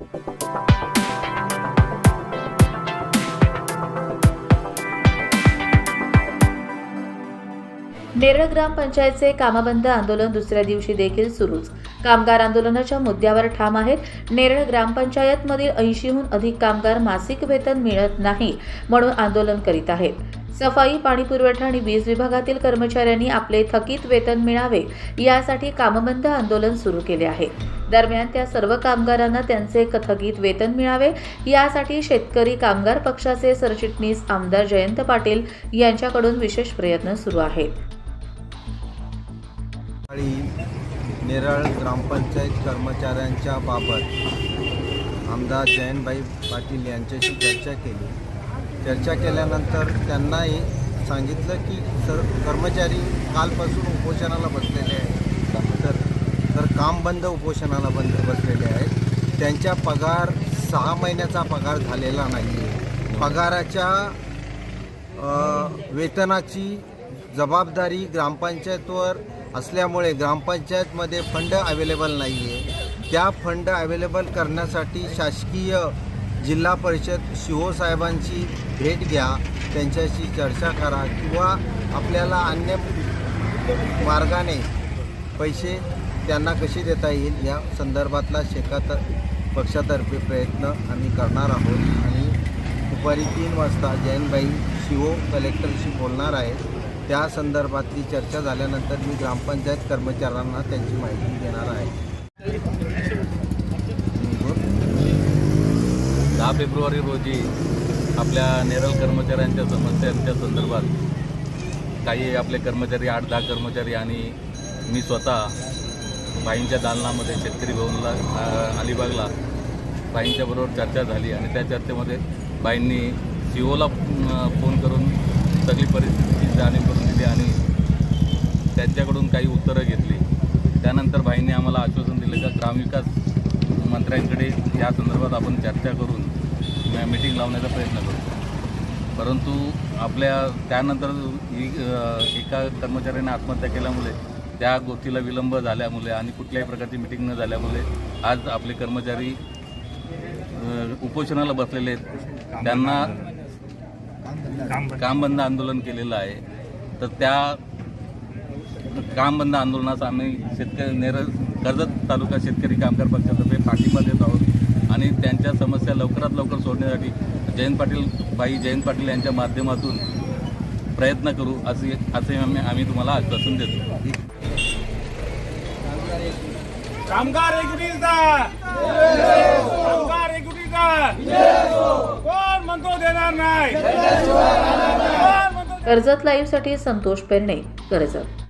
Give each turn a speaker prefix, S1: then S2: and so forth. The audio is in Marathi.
S1: नेरळ ग्रामपंचायतचे कामबंद आंदोलन दुसऱ्या दिवशी देखील सुरूच. कामगार आंदोलनाच्या मुद्द्यावर ठाम आहेत. नेरळ ग्रामपंचायतमधील ऐंशीहून अधिक कामगार मासिक वेतन मिळत नाही म्हणून आंदोलन करीत आहेत. सफाई पाणीपुरवठा आणि वीज विभागातील कर्मचाऱ्यांनी आपले थकीत वेतन मिळावे यासाठी कामबंद आंदोलन सुरू केले आहे. दरम्यान त्या सर्व कामगारांना त्यांचे क- थकीत वेतन मिळावे यासाठी शेतकरी कामगार पक्षाचे सरचिटणीस आमदार जयंत पाटील यांच्याकडून विशेष प्रयत्न सुरू आहेत.
S2: नेरळ ग्रामपंचायत कर्मचाऱ्यांच्या बाबत आमदार जयंतभाई पाटील यांच्याशी चर्चा केली. चर्चा केल्यानंतर त्यांनाही सांगितलं की सर कर्मचारी कालपासून उपोषणाला बसलेले आहेत. तर तर काम बंद उपोषणाला बंद बसलेले आहेत. त्यांच्या पगार सहा महिन्याचा पगार झालेला नाही. आहे पगाराच्या वेतनाची जबाबदारी ग्रामपंचायतवर असल्यामुळे ग्रामपंचायतमध्ये फंड अवेलेबल नाही आहे त्या फंड अवेलेबल करण्यासाठी शासकीय जिल्हा परिषद शिहो साहेबांची भेट घ्या त्यांच्याशी चर्चा करा किंवा आपल्याला अन्य मार्गाने पैसे त्यांना कसे देता येईल या संदर्भातला शेकात पक्षातर्फे प्रयत्न आम्ही करणार आहोत. आणि दुपारी तीन वाजता जैनबाई शिवो कलेक्टरशी बोलणार आहेत. त्या संदर्भातली चर्चा झाल्यानंतर मी ग्रामपंचायत कर्मचाऱ्यांना त्यांची माहिती देणार आहे.
S3: दहा फेब्रुवारी रोजी आपल्या नेरल कर्मचाऱ्यांच्या समस्यांच्या संदर्भात काही आपले कर्मचारी आठ दहा कर्मचारी आणि मी स्वतः बाईंच्या दालनामध्ये शेतकरी भवनला अलिबागला बाईंच्याबरोबर चर्चा झाली आणि त्या चर्चेमध्ये बाईंनी सी ओला फोन करून सगळी परिस्थितीची जाणीव करून दिली आणि त्यांच्याकडून काही उत्तरं घेतली. त्यानंतर भाईंनी आम्हाला आश्वासन दिलं का ग्रामविकास मंत्र्यांकडे या संदर्भात आपण चर्चा करून मीटिंग लावण्याचा प्रयत्न करतो. परंतु आपल्या त्यानंतर एका कर्मचाऱ्याने आत्महत्या केल्यामुळे त्या गोष्टीला विलंब झाल्यामुळे आणि कुठल्याही प्रकारची मिटिंग न झाल्यामुळे आज आपले कर्मचारी उपोषणाला बसलेले आहेत. त्यांना काम बंद आंदोलन केलेलं आहे. तर त्या काम बंद आंदोलनाचा आम्ही शेतकरी नेर कर्जत तालुका शेतकरी कामगार पक्षातर्फे पाठिंबा देत आहोत. आणि त्यांच्या समस्या लवकरात लवकर सोडण्यासाठी जयंत पाटील बाई जयंत पाटील यांच्या माध्यमातून प्रयत्न करू असे असे आम्ही आम्ही तुम्हाला आश्वासन देतो.
S4: कामगार कामगार कोण म्हणतो देणार नाही?
S1: कर्जत लाईव्हसाठी संतोष पेरणे कर्जत.